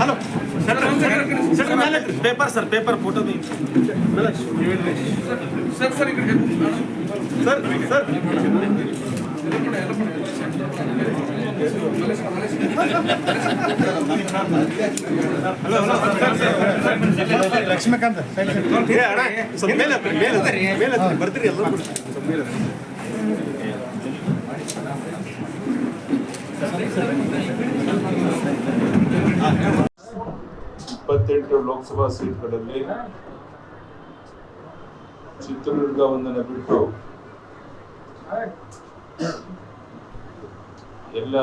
Hello paper sir paper photo sir sir sir sir Lakshmikanth sir ಮೇಲೆ sir sir sir sir sir ಬರ್ತೀರಿ sir sir sir ಮೇಲೆ. ಇಪ್ಪತ್ತೆಂಟು ಲೋಕಸಭಾ ಸೀಟ್ಗಳಲ್ಲಿ ಚಿತ್ರದುರ್ಗ ಒಂದನ್ನು ಬಿಟ್ಟು ಎಲ್ಲ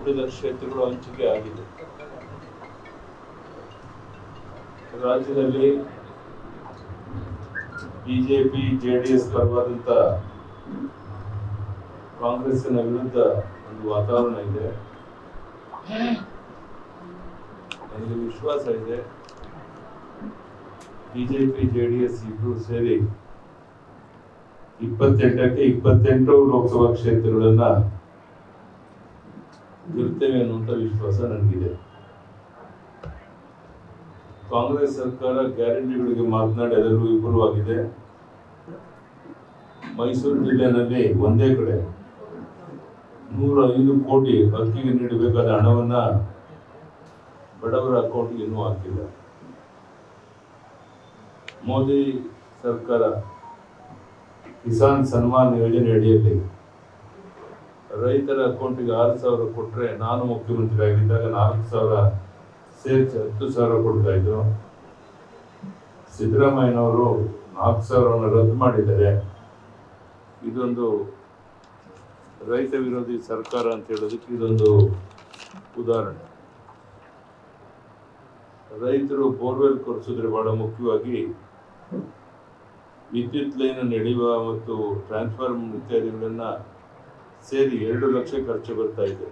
ಉಳಿದ ಕ್ಷೇತ್ರಗಳು ಹಂಚಿಕೆ ಆಗಿದೆ. ರಾಜ್ಯದಲ್ಲಿ ಬಿಜೆಪಿ, ಜೆಡಿಎಸ್ ಪರವಾದಂತ ಕಾಂಗ್ರೆಸ್ನ ವಿರುದ್ಧ ಒಂದು ವಾತಾವರಣ ಇದೆ. ನನಗೆ ವಿಶ್ವಾಸ ಇದೆ. ಬಿಜೆಪಿ, ಜೆಡಿಎಸ್ ಇಬ್ರು ಸೇರಿ ಇಪ್ಪತ್ತೆಂಟಕ್ಕೆ ಇಪ್ಪತ್ತೆಂಟು ಲೋಕಸಭಾ ಕ್ಷೇತ್ರಗಳನ್ನ ಗೆಲ್ತೇವೆ ಅನ್ನುವಂಥ ವಿಶ್ವಾಸ ನನಗಿದೆ. ಕಾಂಗ್ರೆಸ್ ಸರ್ಕಾರ ಗ್ಯಾರಂಟಿಗಳಿಗೆ ಮಾತನಾಡಿ ಅದರಲ್ಲೂ ವಿಫಲವಾಗಿದೆ. ಮೈಸೂರು ಜಿಲ್ಲೆನಲ್ಲಿ ಒಂದೇ ಕಡೆ ನೂರ ಐದು ಕೋಟಿ ಅಕ್ಕಿಗೆ ನೀಡಬೇಕಾದ ಹಣವನ್ನ ಬಡವರ ಅಕೌಂಟ್ಗೆ ಇನ್ನೂ ಹಾಕಿಲ್ಲ. ಮೋದಿ ಸರ್ಕಾರ ಕಿಸಾನ್ ಸನ್ಮಾನ್ ಯೋಜನೆ ಅಡಿಯಲ್ಲಿ ರೈತರ ಅಕೌಂಟಿಗೆ ಆರು ಸಾವಿರ ಕೊಟ್ಟರೆ ನಾನು ಮುಖ್ಯಮಂತ್ರಿ ಆಗಿದ್ದಾಗ ನಾಲ್ಕು ಸಾವಿರ ಸೇರಿಸಿ ಹತ್ತು ಸಾವಿರ ಕೊಡ್ತಾ ಇದ್ರು. ಸಿದ್ದರಾಮಯ್ಯನವರು ನಾಲ್ಕು ಸಾವಿರವನ್ನು ರದ್ದು ಮಾಡಿದ್ದಾರೆ. ಇದೊಂದು ರೈತ ವಿರೋಧಿ ಸರ್ಕಾರ ಅಂತ ಹೇಳೋದಕ್ಕೆ ಇದೊಂದು ಉದಾಹರಣೆ. ರೈತರು ಬೋರ್ವೆಲ್ ಕೊರೆಸಿದ್ರೆ ಬಹಳ ಮುಖ್ಯವಾಗಿ ವಿದ್ಯುತ್ ಲೈನ್ ನಡೆಯುವ ಮತ್ತು ಟ್ರಾನ್ಸ್ಫಾರ್ಮ್ ಇತ್ಯಾದಿಗಳನ್ನ ಸೇರಿ ಎರಡು ಲಕ್ಷ ಖರ್ಚು ಬರ್ತಾ ಇದೆ.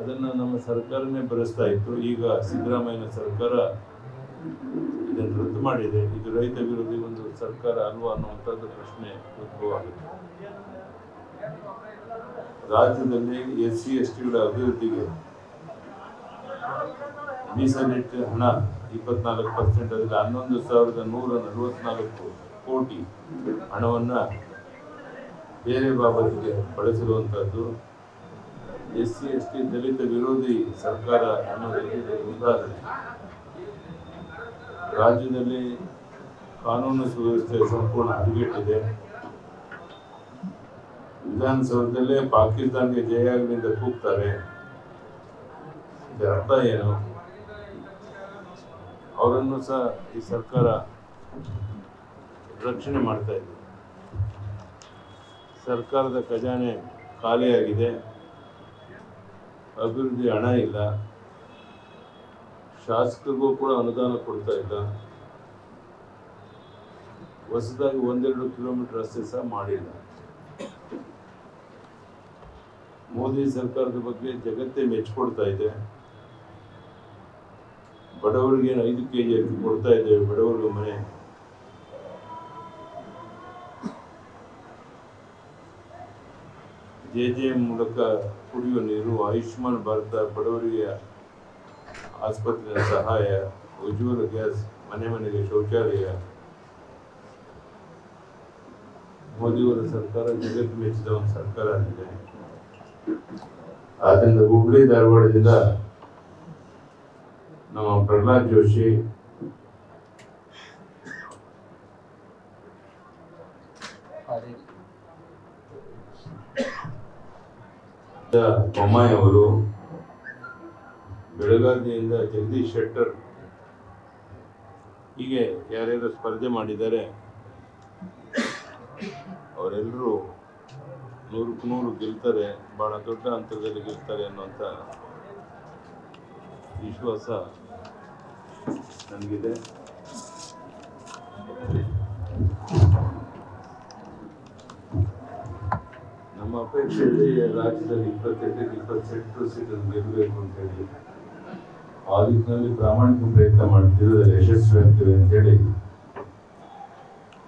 ಅದನ್ನ ನಮ್ಮ ಸರ್ಕಾರನೇ ಭರಿಸ್ತಾ ಇತ್ತು. ಈಗ ಸಿದ್ದರಾಮಯ್ಯನ ಸರ್ಕಾರ ಇದನ್ನು ರದ್ದು ಮಾಡಿದೆ. ಇದು ರೈತ ವಿರೋಧಿ ಸರ್ಕಾರ ಅಲ್ವಾ ಅನ್ನುವಂಥದ್ದು ಪ್ರಶ್ನೆ ಉದ್ಭವ ಆಗುತ್ತೆ ರಾಜ್ಯದಲ್ಲಿ ಎಸ್ ಸಿ ಎಸ್ ಟಿಗಳ ಅಭಿವೃದ್ಧಿಗೆ ಮೀಸಲಿಟ್ಟ ಹಣ ಇಪ್ಪತ್ನಾಲ್ಕು ಪರ್ಸೆಂಟ್ ಅದರಲ್ಲಿ ಹನ್ನೊಂದು ಸಾವಿರದ ನೂರ ನಲವತ್ನಾಲ್ಕು ಕೋಟಿ ಹಣವನ್ನ ಬೇರೆ ಬಾಬತಿಗೆ ಬಳಸಿರುವಂಥದ್ದು. S C S T Dalit ವಿರೋಧಿ ಸರ್ಕಾರ ಅನ್ನೋದಕ್ಕೆ ಉದಾಹರಣೆ. ರಾಜ್ಯದಲ್ಲಿ ಕಾನೂನು ಸುವ್ಯವಸ್ಥೆ ಸಂಪೂರ್ಣ ಹದಗೆಟ್ಟಿದೆ. ವಿಧಾನಸೌಧದಲ್ಲೇ ಪಾಕಿಸ್ತಾನ್ಗೆ ಜಯ ಆಗಲಿ ಕೂಗ್ತಾರೆ. ಇದರ ಅರ್ಥ ಏನು? ಅವರನ್ನು ಸಹ ಈ ಸರ್ಕಾರ ರಕ್ಷಣೆ ಮಾಡ್ತಾ ಇದೆ. ಸರ್ಕಾರದ ಖಜಾನೆ ಖಾಲಿಯಾಗಿದೆ. ಅಭಿವೃದ್ಧಿ ಹಣ ಇಲ್ಲ. ಶಾಸಕರಿಗೂ ಕೂಡ ಅನುದಾನ ಕೊಡ್ತಾ ಇಲ್ಲ. ಹೊಸದಾಗಿ ಒಂದೆರಡು ಕಿಲೋಮೀಟರ್ ರಸ್ತೆ ಸಹ ಮಾಡಿಲ್ಲ. ಮೋದಿ ಸರ್ಕಾರದ ಬಗ್ಗೆ ಜಗತ್ತೇ ಮೆಚ್ಚಿಕೊಡ್ತಾ ಇದೆ. ಬಡವರಿಗೆ ಐದು ಕೆ ಜಿ ಅಕ್ಕಿ ಕೊಡ್ತಾ ಇದ್ದೇವೆ ಬಡವರಿಗೆ ಮನೆ. ಜೆ ಜೆ ಮೂಲಕ ಕುಡಿಯುವ ನೀರು, ಆಯುಷ್ಮಾನ್ ಭಾರತ, ಬಡವರಿಗೆ ಆಸ್ಪತ್ರೆಯ ಸಹಾಯ, ಉಜ್ವಲ ಗ್ಯಾಸ್, ಮನೆ ಮನೆಗೆ ಶೌಚಾಲಯ. ಮೋದಿಯವರ ಸರ್ಕಾರ ಜಗತ್ತು ಮೆಚ್ಚಿದ ಒಂದು ಸರ್ಕಾರ ಆಗಿದೆ. ಆದ್ದರಿಂದ ಹುಬ್ಳಿ, ಧಾರವಾಡದಿಂದ ನಮ್ಮ ಪ್ರಹ್ಲಾದ್ ಜೋಶಿ ಬೊಮ್ಮಾಯಿ ಅವರು ಬೆಳಗಾವಿಯಿಂದ ಜಗದೀಶ್ ಶೆಟ್ಟರ್ ಹೀಗೆ ಯಾರ್ಯಾರು ಸ್ಪರ್ಧೆ ಮಾಡಿದ್ದಾರೆ ಅವರೆಲ್ಲರೂ ನೂರಕ್ಕೆ ನೂರು ಗೆಲ್ತಾರೆ ಭಾಳ ದೊಡ್ಡ ಅಂತರದಲ್ಲಿ ಗೆಲ್ತಾರೆ ಅನ್ನುವಂಥ ವಿಶ್ವಾಸ ನನಗಿದೆ. ನಮ್ಮ ಅಪೇಕ್ಷೆಯಲ್ಲಿ ರಾಜ್ಯದಲ್ಲಿ ಇಪ್ಪತ್ತೆಂಟಕ್ಕೆ ಇಪ್ಪತ್ತೆಂಟು ಸೀಟನ್ನು ಗೆಲ್ಲಬೇಕು ಅಂತ ಹೇಳಿ, ಆ ನಿಟ್ಟಿನಲ್ಲಿ ಪ್ರಾಮಾಣಿಕ ಪ್ರಯತ್ನ ಮಾಡ್ತಿರೋದ್ರೆ ಯಶಸ್ವಿ ಆಗ್ತೇವೆ ಅಂತೇಳಿ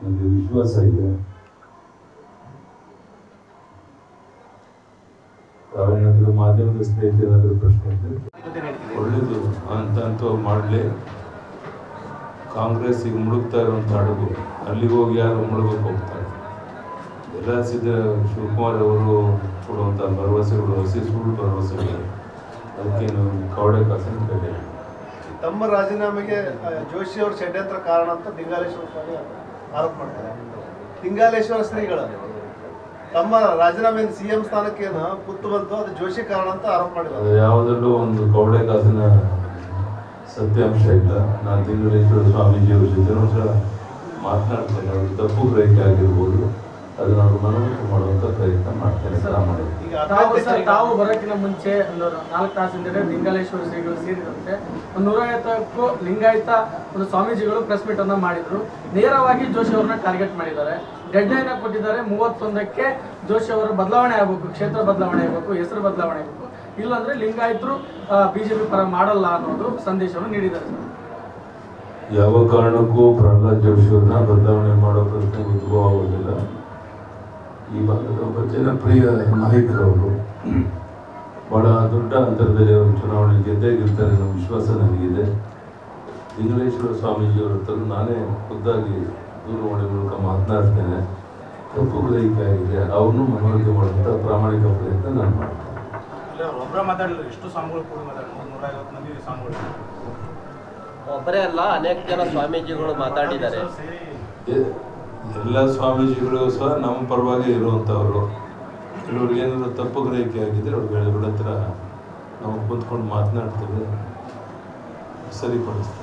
ನನಗೆ ವಿಶ್ವಾಸ ಇದೆ. ತಾವೇನಾದರೂ ಮಾಧ್ಯಮದ ಸ್ನೇಹಿತರಾದರೂ ಪ್ರಶ್ನೆ ಇದ್ದರೆ ಒಳ್ಳೇದು ಅಂತಂತೂ ಮಾಡಲಿ. ಕಾಂಗ್ರೆಸ್ಸಿಗೆ ಮುಳುಗ್ತಾ ಇರುವಂಥ ಹಡಗು ಅಲ್ಲಿಗೆ ಹೋಗಿ ಯಾರು ಮುಳುಗಕ್ಕೆ ಹೋಗ್ತಾರೆ? ಎಲ್ಲ ಸಿದ್ದ ಶಿವಕುಮಾರ್ ಅವರು ಕೊಡುವಂಥ ಭರವಸೆಗಳು ಹಸಿ ಸುಳ್ಳು ಭರವಸೆಗಳು. ಅದಕ್ಕೇನು ಕವಡೆ ಕಾಸಿನ ಕಡೆ. ತಮ್ಮ ರಾಜೀನಾಮೆಗೆ ಜೋಶಿ ಅವರು ಷಡ್ಯಂತ್ರ ಕಾರಣ ಅಂತ ಲಿಂಗಾಲೇಶ್ವರ ಸ್ವಾಮಿ ಆರೋಪ ಮಾಡ್ತಾರೆ. ಲಿಂಗಾಲೇಶ್ವರ ಶ್ರೀಗಳು ತಮ್ಮ ರಾಜೀನಾಮೆ ಸಿಎಂ ಸ್ಥಾನಕ್ಕೆ ಕುತ್ತು ಬಂತು, ಅದು ಜೋಶಿ ಕಾರಣ ಅಂತ ಆರೋಪ ಮಾಡಿದ್ದಾರೆ. ಯಾವುದರಲ್ಲೂ ಒಂದು ಕವಡೆ ಕಾಸಿನ ಸತ್ಯಾಂಶ ಇಲ್ಲ. ನಾನು ತಿಂಗಳೇಶ್ವರ ಸ್ವಾಮೀಜಿಯವ್ರ ಜೊತೆ ಮಾತನಾಡ್ತೇನೆ. ಅವ್ರ ತಪ್ಪು ಗ್ರಹಿಕೆ ಆಗಿರ್ಬೋದು. ಅದನ್ನ ಮನವರಿಕೆ ಮಾಡುವಂಥ ಪ್ರಯತ್ನ ಅಭ್ಯರ್ಥಿ ಸರ್ ತಾವು ಬರೋಕ್ಕಿಂತ ಮುಂಚೆ ಒಂದು ನಾಲ್ಕು ತಾಸಿಂದ ಲಿಂಗಾಲೇಶ್ವರ ಶ್ರೀಗಳು ಸೇರಿದಂತೆ ಒಂದು ನೂರೈವತ್ತಕ್ಕೂ ಲಿಂಗಾಯತ ಒಂದು ಸ್ವಾಮೀಜಿಗಳು ಪ್ರೆಸ್ ಮೀಟ್ ಅನ್ನ ಮಾಡಿದ್ರು. ನೇರವಾಗಿ ಜೋಶಿ ಅವರನ್ನ ಟಾರ್ಗೆಟ್ ಮಾಡಿದ್ದಾರೆ. ಡೆಡ್ ಲೈನ್ ಕೊಟ್ಟಿದ್ದಾರೆ. ಮೂವತ್ತೊಂದಕ್ಕೆ ಜೋಶಿ ಅವರು ಬದಲಾವಣೆ ಆಗಬೇಕು ಕ್ಷೇತ್ರ ಬದಲಾವಣೆ ಆಗಬೇಕು ಹೆಸರು ಬದಲಾವಣೆ ಆಗಬೇಕು. ಇಲ್ಲಾಂದ್ರೆ ಲಿಂಗಾಯತರು ಬಿಜೆಪಿ ಪರ ಮಾಡಲ್ಲ ಅನ್ನೋದು ಸಂದೇಶವನ್ನು ನೀಡಿದ್ದಾರೆ ಸರ್. ಯಾವ ಕಾರಣಕ್ಕೂ ಪ್ರಹ್ಲಾದ್ ಜೋಶಿಯವ್ರನ್ನ ಬದಲಾವಣೆ ಮಾಡೋ ಪ್ರಶ್ನೆ ಉದ್ಭವ ಆಗೋದಿಲ್ಲ. ಈ ಭಾಗದ ಒಬ್ಬ ಜನಪ್ರಿಯ ನಾಯಕರವರು ಬಹಳ ದೊಡ್ಡ ಅಂತರದಲ್ಲಿ ಅವರು ಚುನಾವಣೆ ಗೆದ್ದೇ ಗೆಲ್ತಾರೆ ಅನ್ನೋ ವಿಶ್ವಾಸ ನನಗಿದೆ. ಲಿಂಗಲೇಶ್ವರ ಸ್ವಾಮೀಜಿಯವರ ಹತ್ರ ನಾನೇ ಖುದ್ದಾಗಿ ದೂರವಾಣಿ ಮೂಲಕ ಮಾತನಾಡ್ತೇನೆ. ತಪ್ಪು ಗ್ರಹಿಕೆ ಆಗಿದೆ. ಅವ್ರನ್ನೂ ಮನವರಿಕೆ ಮಾಡುವಂಥ ಪ್ರಾಮಾಣಿಕ ಪ್ರಯತ್ನ ನಾನು ಮಾಡ್ತೇನೆ. ಒಬ್ಬರ ಅಲ್ಲ ಅನೇಕ ಜನ ಸ್ವಾಮೀಜಿಗಳು ಮಾತಾಡಿದ್ದಾರೆ. ಎಲ್ಲ ಸ್ವಾಮೀಜಿಗಳು ಸಹ ನಮ್ಮ ಪರವಾಗಿ ಇರುವಂಥವ್ರು ಕೆಲವ್ರಿಗೆ ಏನಾದರೂ ತಪ್ಪು ಗ್ರಹಿಕೆ ಆಗಿದ್ದರೆ ಅವ್ರು ಅವ್ರ ಹತ್ರ ನಾವು ಕೂತ್ಕೊಂಡು ಮಾತನಾಡ್ತೇವೆ ಸರಿಪಡಿಸ್ತೇವೆ.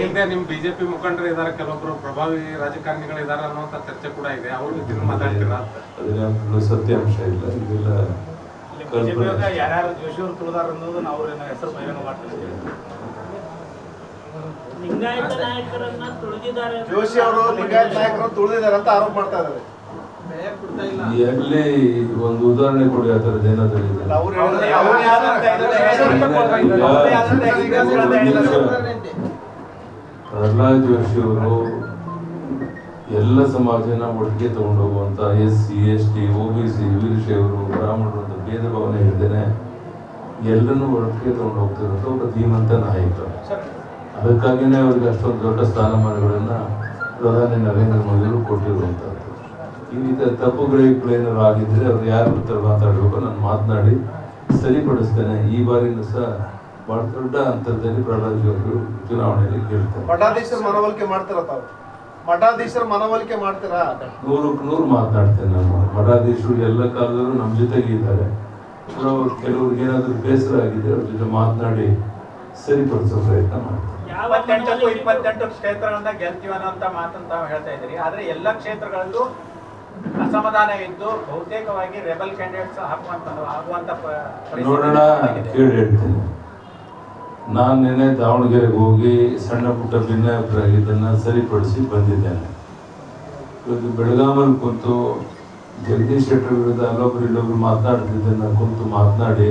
ಹಿಂದೆ ನಿಮ್ಮ ಬಿಜೆಪಿ ಮುಖಂಡರು ಇದ್ದಾರೆ ಕೆಲವೊಬ್ರು ಪ್ರಭಾವಿ ರಾಜಕಾರಣಿಗಳು ಇದ್ದಾರೆ ಅನ್ನುವಂಥ ಚರ್ಚೆ ಕೂಡ ಇದೆ. ಅವ್ರ ಜೊತೆ ಮಾತಾಡ್ತೀರಾ? ಅದನ್ನ ಸತ್ಯಾಂಶ ಇಲ್ಲ. ಇದೆಲ್ಲ ಯಾರ್ಯಾರು ಜೋಶಿ ಅವರು ತುಳಿದಾರ ಅನ್ನೋದು ನಾವು ಅವ್ರ ಹೆಸರು ಬಹಿರಂಗ ಮಾಡ್ತೀವಿ ಲಿಂಗಾಯತ ನಾಯಕರನ್ನ ತುಳಿದಿದ್ದಾರೆ ಜೋಶಿ ಅವರು ಲಿಂಗಾಯತ ನಾಯಕರನ್ನು ತುಳಿದಿದ್ದಾರೆ ಅಂತ ಆರೋಪ ಮಾಡ್ತಾ ಇದ್ದಾರೆ ಎಲ್ಲಿ ಒಂದು ಉದಾಹರಣೆ ಕೊಡಿ ಆ ಥರದ್ದು ಏನಾದರೂ ಪ್ರಹ್ಲಾದ್ ಜೋಶಿ ಅವರು ಎಲ್ಲ ಸಮಾಜನ ಒಟ್ಟಿಗೆ ತಗೊಂಡು ಹೋಗುವಂತ S C S T O B C ವೀರಶೈವರು ಬ್ರಾಹ್ಮಣರು ಅಂತ ಭೇದ ಭಾವನೆ ಇಲ್ಲದೇನೆ ಎಲ್ಲರನ್ನೂ ಒಟ್ಟಿಗೆ ತಗೊಂಡು ಹೋಗ್ತಿರೋದು ಒಬ್ಬ ಧೀಮಂತ ನಾಯಕ ಅದಕ್ಕಾಗಿಯೇ ಅವರಿಗೆ ಅಷ್ಟೊಂದು ದೊಡ್ಡ ಸ್ಥಾನಮಾನಗಳನ್ನು ಪ್ರಧಾನಿ ನರೇಂದ್ರ ಮೋದಿಯವರು ಕೊಟ್ಟಿರುವಂಥದ್ದು ಈ ರೀತಿಯ ತಪ್ಪು ಗ್ರಹಿಕೆಗಳೇನಾದ್ರು ಆಗಿದ್ದರೆ ಅವ್ರು ಯಾರ ಹತ್ರ ಮಾತಾಡಬೇಕು ನಾನು ಮಾತನಾಡಿ ಸರಿಪಡಿಸ್ತೇನೆ. ಈ ಬಾರಿಯೂ ಸಹ ಬಹಳ ದೊಡ್ಡ ಹಂತದಲ್ಲಿ ಪ್ರಹ್ಲಾದ್ ಜೋಶಿ ಅವರು ಚುನಾವಣೆಯಲ್ಲಿ ಕೇಳ್ತಾರೆ ಮಠಾಧೀಶರ ಮನವೊಲಿಕೆ ಮಾಡ್ತಾರ ತಾವು? ಮಠಾಧೀಶರ ಮನವೊಲಿಕೆ ಮಾಡ್ತೀರಾ? ನೂರಕ್ಕೆ ನೂರು ಮಾತನಾಡ್ತೇನೆ ನಾನು. ಮಠಾಧೀಶರು ಎಲ್ಲ ಕಾಲದಲ್ಲೂ ನಮ್ಮ ಜೊತೆಗೆ ಇದ್ದಾರೆ. ಕೆಲವರು ಕೆಲವ್ರಿಗೆ ಏನಾದರೂ ಬೇಸರ ಆಗಿದೆ ಅವ್ರ ಜೊತೆ ಮಾತನಾಡಿ ಸರಿಪಡಿಸೋ ಪ್ರಯತ್ನ ಮಾಡ್ತೀನಿ. ಯಾವ ಇಪ್ಪತ್ತೆಂಟಕ್ಕೂ ಮನೆಯಲ್ಲಿ ಇಪ್ಪತ್ತೆಂಟು ಕ್ಷೇತ್ರಗಳನ್ನ ಗೆಲ್ತೀವಿ ಅನ್ನೋಂಥ ಮಾತನ್ನು ತಾವು ಹೇಳ್ತಾ ಇದ್ದೀರಿ. ಆದ್ರೆ ಎಲ್ಲ ಕ್ಷೇತ್ರಗಳಲ್ಲೂ ಅಸಮಾಧಾನ ಇದ್ದು ಬಹುತೇಕವಾಗಿ ರೆಬಲ್ ಕ್ಯಾಂಡಿಡೇಟ್ಸ್ ಹಾಕುವಂತ ಆಗುವಂತ ನೋಡೋಣ. ಕೇಳಿ ಹೇಳ್ತೀನಿ. ನಾನು ನಿನ್ನೆ ದಾವಣಗೆರೆಗೆ ಹೋಗಿ ಸಣ್ಣ ಪುಟ್ಟ ಭಿನ್ನಾಭಿಪ್ರಾಯ ಇದನ್ನ ಸರಿಪಡಿಸಿ ಬಂದಿದ್ದೇನೆ. ಇವತ್ತು ಬೆಳಗಾಮಲ್ಲಿ ಕುಂತು ಜಗದೀಶ್ ಶೆಟ್ಟರ್ ವಿರುದ್ಧ ಅಲ್ಲೊಬ್ರು ಇಲ್ಲೊಬ್ರು ಮಾತನಾಡ್ತಿದ್ದನ್ನು ಕುಂತು ಮಾತನಾಡಿ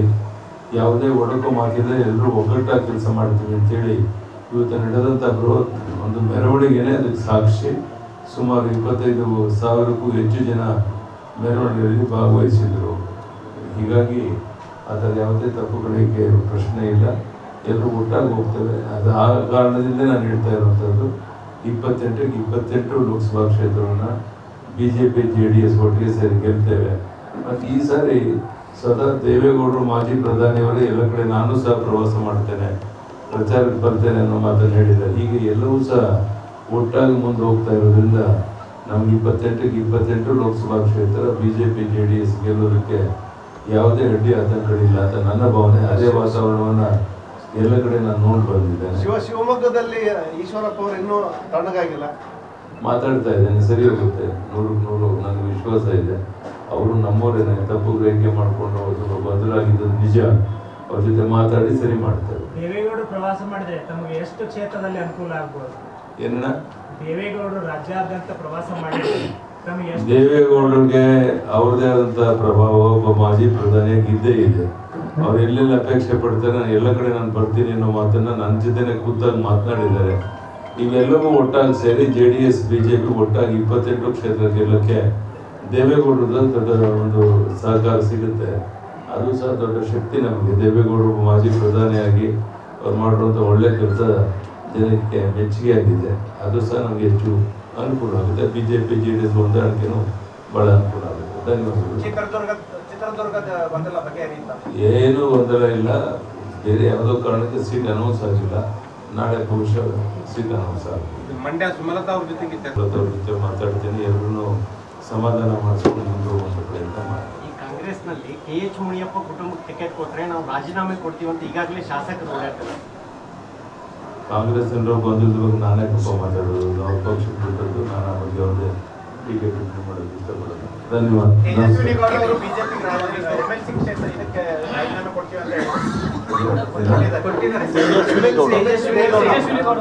ಯಾವುದೇ ಒಡಕು ಮಾಡಿದರೆ ಎಲ್ಲರೂ ಒಗ್ಗಟ್ಟಾಗಿ ಕೆಲಸ ಮಾಡ್ತೀವಿ ಅಂತೇಳಿ ಇವತ್ತು ನಡೆದಂಥ ಬೃಹತ್ ಒಂದು ಮೆರವಣಿಗೆನೇ ಅದಕ್ಕೆ ಸಾಕ್ಷಿ. ಸುಮಾರು ಇಪ್ಪತ್ತೈದು ಸಾವಿರಕ್ಕೂ ಹೆಚ್ಚು ಜನ ಮೆರವಣಿಗೆಯಲ್ಲಿ ಭಾಗವಹಿಸಿದರು. ಹೀಗಾಗಿ ಅದರ ಯಾವುದೇ ತಪ್ಪುಗಳಿಗೆ ಪ್ರಶ್ನೆ ಇಲ್ಲ. ಎಲ್ಲರೂ ಒಟ್ಟಾಗಿ ಹೋಗ್ತೇವೆ. ಅದು ಆ ಕಾರಣದಿಂದ ನಾನು ಹೇಳ್ತಾ ಇರುವಂಥದ್ದು ಇಪ್ಪತ್ತೆಂಟಕ್ಕೆ ಇಪ್ಪತ್ತೆಂಟು ಲೋಕಸಭಾ ಕ್ಷೇತ್ರವನ್ನು B J P J D S ಒಟ್ಟಿಗೆ ಸೇರಿ ಗೆಲ್ತೇವೆ. ಮತ್ತು ಈ ಸಾರಿ ಸದಾ ದೇವೇಗೌಡರು ಮಾಜಿ ಪ್ರಧಾನಿಯವರೇ ಎಲ್ಲ ಕಡೆ ನಾನು ಸಹ ಪ್ರವಾಸ ಮಾಡ್ತೇನೆ. ಪ್ರಚಾರಕ್ಕೆ ಬರ್ತೇನೆ ಅನ್ನೋ ಮಾತನ್ನು ಹೇಳಿದ್ದಾರೆ. ಈಗ ಎಲ್ಲವೂ ಸಹ ಒಟ್ಟಾಗಿ ಮುಂದೆ ಹೋಗ್ತಾ ಇರೋದ್ರಿಂದ ನಮ್ಗೆ ಇಪ್ಪತ್ತೆಂಟಕ್ಕೆ ಇಪ್ಪತ್ತೆಂಟು ಲೋಕಸಭಾ ಕ್ಷೇತ್ರ B J P J D S ಗೆಲ್ಲೋದಕ್ಕೆ ಯಾವುದೇ ಅಡ್ಡಿ ಆತಂಕಗಳಿಲ್ಲ. ಅಂತ ನನ್ನ ಭಾವನೆ ಅದೇ ವಾತಾವರಣವನ್ನು ಎಲ್ಲ ಕಡೆ ನಾನು ನೋಡಿ ಬಂದಿದ್ದೇನೆ. ಶಿವ ಶಿವಮೊಗ್ಗದಲ್ಲಿ ಈಶ್ವರಪ್ಪ ಅವರು ಇನ್ನೂ ತಣ್ಣಗಾಗಿಲ್ಲ? ಮಾತಾಡ್ತಾ ಇದ್ದೇನೆ ಸರಿ ಹೋಗುತ್ತೆ. ನೂರು ನೂರು ನನಗೆ ವಿಶ್ವಾಸ ಇದೆ. ಅವರು ನಮ್ಮವರೇನೆ ತಪ್ಪು ಗ್ರಹಿಕೆ ಮಾಡಿಕೊಂಡು ಸ್ವಲ್ಪ ಬದಲಾಗಿದ್ದು ನಿಜ. ಅವ್ರ ಜೊತೆ ಮಾತಾಡಿ ಸರಿ ಮಾಡ್ತಾರೆ. ದೇವೇಗೌಡರು ಪ್ರವಾಸ ಮಾಡಿದ್ರೆ ತಮಗೆ ಎಷ್ಟು ಕ್ಷೇತ್ರದಲ್ಲಿ ಅನುಕೂಲ ಆಗ್ಬೋದು? ಏನಣ್ಣ? ದೇವೇಗೌಡರು ರಾಜ್ಯಾದ್ಯಂತ ಪ್ರವಾಸ ಮಾಡಿದ್ರೆ ದೇವೇಗೌಡರಿಗೆ ಅವ್ರದೇ ಆದಂಥ ಪ್ರಭಾವ ಒಬ್ಬ ಮಾಜಿ ಪ್ರಧಾನಿಯಾಗಿದ್ದೇ ಇದೆ. ಅವ್ರು ಎಲ್ಲೆಲ್ಲಿ ಅಪೇಕ್ಷೆ ಪಡ್ತಾರೆ? ನಾನು ಎಲ್ಲ ಕಡೆ ನಾನು ಬರ್ತೀನಿ ಅನ್ನೋ ಮಾತನ್ನ ನನ್ನ ಜೊತೆನೆ ಕೂತಾಗಿ ಮಾತನಾಡಿದ್ದಾರೆ. ಇವೆಲ್ಲವೂ ಒಟ್ಟಾಗಿ ಸೇರಿ J D S B J P ಒಟ್ಟಾಗಿ ಇಪ್ಪತ್ತೆಂಟು ಕ್ಷೇತ್ರ ಗೆಲ್ಲಕ್ಕೆ ದೇವೇಗೌಡರದ ದೊಡ್ಡ ಒಂದು ಸಹಕಾರ ಸಿಗುತ್ತೆ. ಅದು ಸಹ ದೊಡ್ಡ ಶಕ್ತಿ ನಮಗೆ. ದೇವೇಗೌಡರು ಮಾಜಿ ಪ್ರಧಾನಿಯಾಗಿ ಅವ್ರು ಮಾಡಿರುವಂಥ ಒಳ್ಳೆ ಕೆಲಸ ಜನಕ್ಕೆ ಮೆಚ್ಚುಗೆ ಆಗಿದೆ. ಅದು ಸಹ ನಮಗೆ ಹೆಚ್ಚು ಅನುಕೂಲ ಆಗುತ್ತೆ. B J P J D S ಹೊಂದಾಣಿಕೆನೂ ಭಾಳ ಅನುಕೂಲ ಆಗುತ್ತೆ. ಧನ್ಯವಾದಗಳು. ಏನೂ ಗೊಂದಲ ಇಲ್ಲ. ಬೇರೆ ಯಾವುದೋ ಕಾರಣಕ್ಕೆ ಸೀಟ್ ಅನೌನ್ಸ್ ಆಗಿಲ್ಲ. ನಾಳೆ ಬಹುಶಃ ಸೀಟ್ ಅನೌನ್ಸ್ ಆಗುತ್ತೆ. ಮಂಡ್ಯ ಸುಮಲತಾ ಅವ್ರ ಜೊತೆಗೆ ಚರ್ಚೆ ಅವ್ರ ಜೊತೆ ಮಾತಾಡ್ತೀನಿ. ಎಲ್ಲರೂ ಸಮಾಧಾನ ಮಾಡಿಸ್ಕೊಂಡು ಮುಂದೆ ಹೋಗುವಂಥ ಪ್ರಯತ್ನ ಕಾಂಗ್ರೆಸ್ನಲ್ಲಿ ಕೆ ಎಚ್ ಮುನಿಯಪ್ಪ ಕುಟುಂಬಕ್ಕೆ ಟಿಕೆಟ್ ಕೊಟ್ಟರೆ ನಾವು ರಾಜೀನಾಮೆ ಕೊಡ್ತೀವಿ ಅಂತ ಈಗಾಗಲೇ ಶಾಸಕರು ಓಡಾಡ್ತಾರೆ. ಕಾಂಗ್ರೆಸ್ ಜನರು ಗೊಂದಲದ ಬಗ್ಗೆ ನಾನೇ ಕಪ್ಪ ಮಾತಾಡೋದು ಅವ್ರ ಪಕ್ಷ ಬಿಟ್ಟದ್ದು ನಾನು ಆ ಬಗ್ಗೆ ಅವ್ರದ್ದೇ ಟಿಕೆಟ್ ಟಿಪ್ಪಣಿ ಮಾಡೋದು ಇಷ್ಟಪಡೋದು. ಧನ್ಯವಾದ. ತೇಜಸ್ವಿನಿಗೌಡ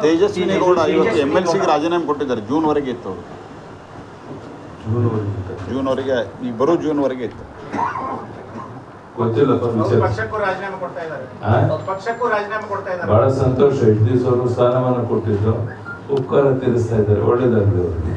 ತೇಜಸ್ವಿನಿ ಗೌಡ ಇವತ್ತು ಎಂ ಎಲ್ ಸಿಗೆ ರಾಜೀನಾಮೆ ಕೊಟ್ಟಿದ್ದಾರೆ ಜೂನ್ವರೆಗೆ ಇತ್ತು ಅವರು. ಜೂನ್ವರೆಗೆ ಜೂನ್ವರೆಗೆ ಈ ಬರೋ ಜೂನ್ವರೆಗೆ ಇತ್ತು. ಗೊತ್ತಿಲ್ಲ ಅವ್ರು ಪಕ್ಷಕ್ಕೂ ರಾಜೀನಾಮೆ ಕೊಡ್ತಾ ಇದ್ದಾರೆ. ಪಕ್ಷಕ್ಕೂ ರಾಜೀನಾಮೆ ಕೊಡ್ತಾ ಇದ್ದಾರೆ. ಬಹಳ ಸಂತೋಷ. ಎಷ್ಟು ದಿವಸ ಅವರು ಸ್ಥಾನಮಾನ ಕೊಟ್ಟಿದ್ದು ಉಪಕಾರ ತೀರಿಸ್ತಾ ಇದ್ದಾರೆ. ಒಳ್ಳೇದಾಗಲಿ ಅವರಿಗೆ.